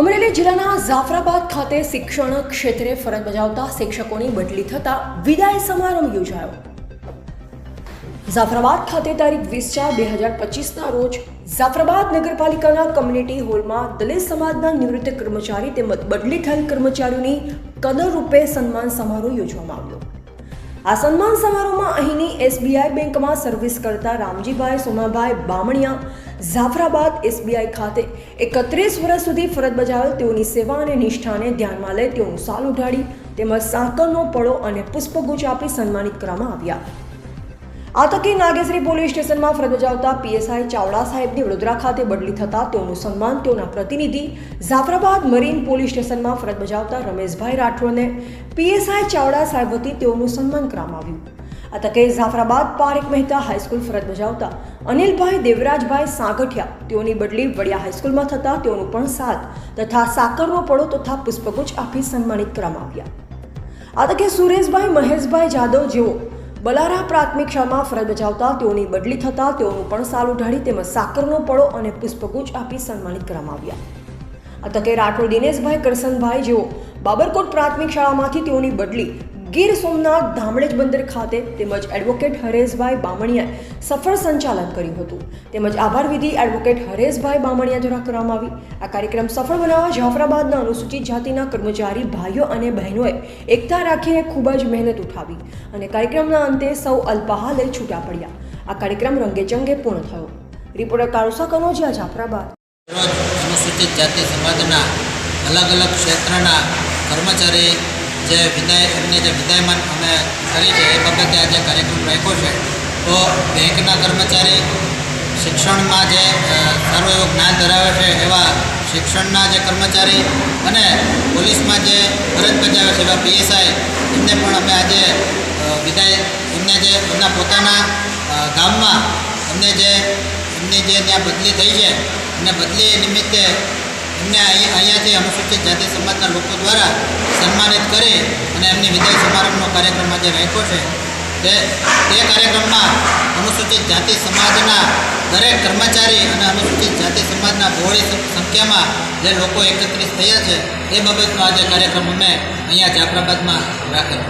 અમરેલી જિલ્લાના જાફરાબાદ ખાતે શિક્ષણ ક્ષેત્રે ફરજ બજાવતા શિક્ષકોની બદલી થતા વિદાય સમારંભ યોજાયો. જાફરાબાદ ખાતે તારીખ વીસ ચાર બે હજાર પચીસના રોજ જાફરાબાદ નગરપાલિકાના કમ્યુનિટી હોલમાં દલિત સમાજના નિવૃત્ત કર્મચારી તેમજ બદલી થયેલ કર્મચારીઓની કદર રૂપે સન્માન સમારોહ યોજવામાં આવ્યો. આ સન્માન સમારોહમાં અહીંની એસબીઆઈ બેંકમાં સર્વિસ કરતા રામજીભાઈ સોમાભાઈ બામણિયા જાફરાબાદ એસબીઆઈ ખાતે એકત્રીસ વર્ષ સુધી ફરજ બજાવેલ તેઓની સેવા અને નિષ્ઠાને ધ્યાનમાં લઈ તેઓનું સાલ ઉઢાડી તેમજ સાંકળનો પળો અને પુષ્પગુચ્છ આપી સન્માનિત કરવામાં આવ્યા. આ તકે નાગેશ્રી પોલીસ સ્ટેશનમાં ફરજ બજાવતા પીએસઆઈ ચાવડા સાહેબની વડોદરા ખાતે બદલી થતા તેઓનું સન્માન તેઓના પ્રતિનિધિ જાફરાબાદ મરીન પોલીસ સ્ટેશનમાં ફરજ બજાવતા રમેશભાઈ રાઠોડને પીએસઆઈ ચાવડા સાહેબ વતી તેઓનું સન્માન કરવામાં આવ્યું. આ તકે જાફરાબાદ પારેખ મહેતા હાઈસ્કૂલ ફરજ બજાવતા અનિલભાઈ દેવરાજભાઈ સાગઠિયા તેઓની બદલી વડિયા હાઈસ્કૂલમાં થતા તેઓનું પણ સાથ તથા સાકરનો પડો તથા પુષ્પગુચ્છ આપી સન્માનિત કરવામાં આવ્યા. આ તકે સુરેશભાઈ મહેશભાઈ જાદવ જેઓ બલારા પ્રાથમિક શાળામાં ફરજ બજાવતા તેઓની બદલી થતાં તેઓનું પણ સાલ ઉઢાડી તેમજ સાકરનો પળો અને પુષ્પગુચ્છ આપી સન્માનિત કરવામાં આવ્યા. આ તકે રાઠોડ દિનેશભાઈ કરસનભાઈ જેઓ બાબરકોટ પ્રાથમિક શાળામાંથી તેઓની બદલી ગીર સોમનાથ ધામણેજ બંદર ખાતે તેમજ એડવોકેટ હરેશભાઈ બામણિયાએ સફળ સંચાલન કર્યું હતું. તેમજ આભાર વિધિ એડવોકેટ હરેશભાઈ બામણિયા દ્વારા કરવામાં આવી. આ કાર્યક્રમ સફળ બનાવવા જાફરાબાદના અનુસૂચિત જાતિના કર્મચારી ભાઈઓ અને બહેનોએ એકતા રાખીને ખૂબ જ મહેનત ઉઠાવી અને કાર્યક્રમના અંતે સૌ અલ્પાહા લઈ છૂટા પડ્યા. આ કાર્યક્રમ રંગેચંગે પૂર્ણ થયો. રિપોર્ટર કારુસા કનોજિયા, જાફરાબાદ. અનુસૂચિત જાતિ સમાજના અલગ અલગ ક્ષેત્રના કર્મચારી જે વિદાય, એમની જે વિદાયમાન અમે કરી છે, એ બાબતે આજે કાર્યક્રમ રાખ્યો છે. તો બેંકના કર્મચારી શિક્ષણમાં જે સારું એવું જ્ઞાન ધરાવે છે, એવા શિક્ષણના જે કર્મચારી અને પોલીસમાં જે ફરજ બજાવે છે, એવા પીએસઆઈ, એમને પણ અમે આજે વિદાય, એમને જે, એમના પોતાના ગામમાં એમને જે, એમની જે ત્યાં બદલી થઈ છે અને બદલી નિમિત્તે એમને અહીં અહીંયાથી અનુસૂચિત જાતિ સમાજના લોકો દ્વારા સન્માનિત કરી અને એમની વિદાય સમારંભનો કાર્યક્રમ આજે રાખ્યો છે, તે તે કાર્યક્રમમાં અનુસૂચિત જાતિ સમાજના દરેક કર્મચારી અને અનુસૂચિત જાતિ સમાજના બહોળી સંખ્યામાં જે લોકો એકત્રિત થયા છે, એ બાબતનો આજે કાર્યક્રમ અમે અહીંયા જાફરાબાદમાં રાખેલો